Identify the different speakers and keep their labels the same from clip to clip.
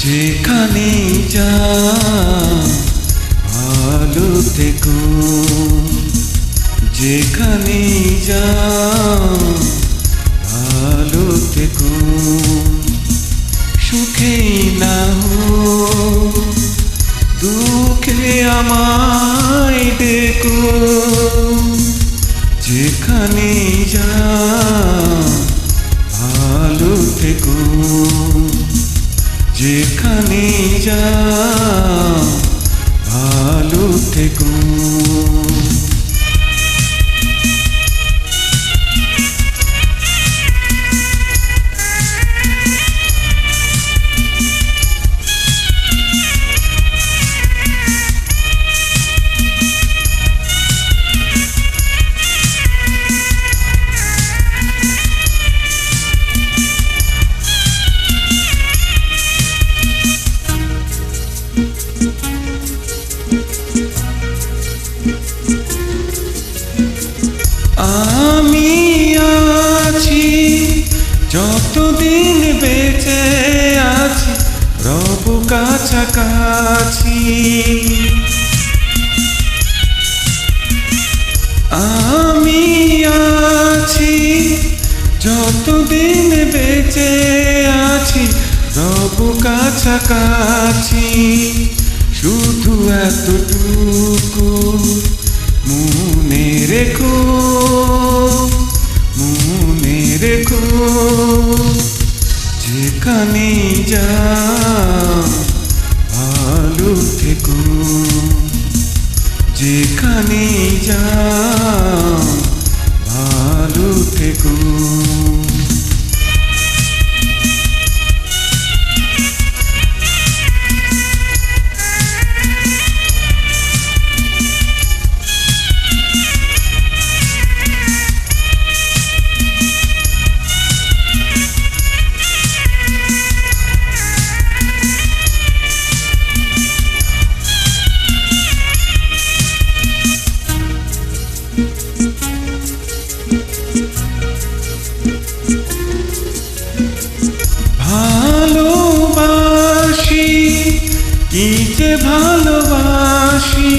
Speaker 1: যেখানে যা ভালো থেকো যেখানে যা ভালো থেকো সুখে না হো দুঃখে আমায় যেখানে যা ভালো থেকো। যেখানে যা ভালো থেকো। কাছাকাছি আমি আছি, যতদিন বেঁচে আছি, রব কাছাকাছি, শুধু এতটুকু মনে রেখো মনে রেখো যেখানে যা ভালো থেকো। যেখানে যা ভালো থেকো। ভালোবাসি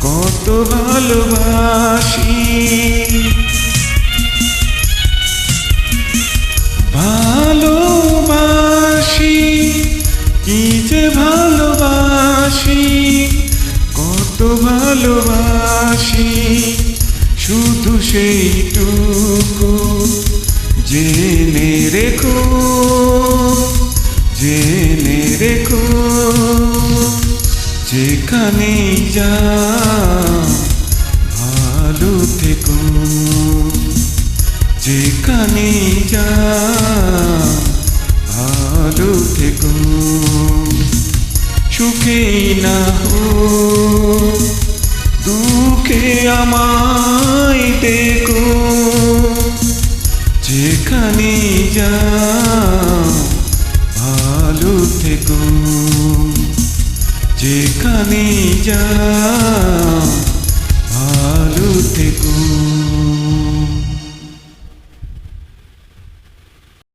Speaker 1: কত ভালোবাসি। ভালোবাসি কি যে ভালোবাসি কত ভালোবাসি। শুধু সেইটুকু জেনে রেখো। জেনে রেখো, যেখানে যা ভালো থেকো, যেখানে যা ভালো থেকো। সুখে না হো, দুঃখে আমায় দেখো, যেখানে যা ভালো থেকো যেখানে যা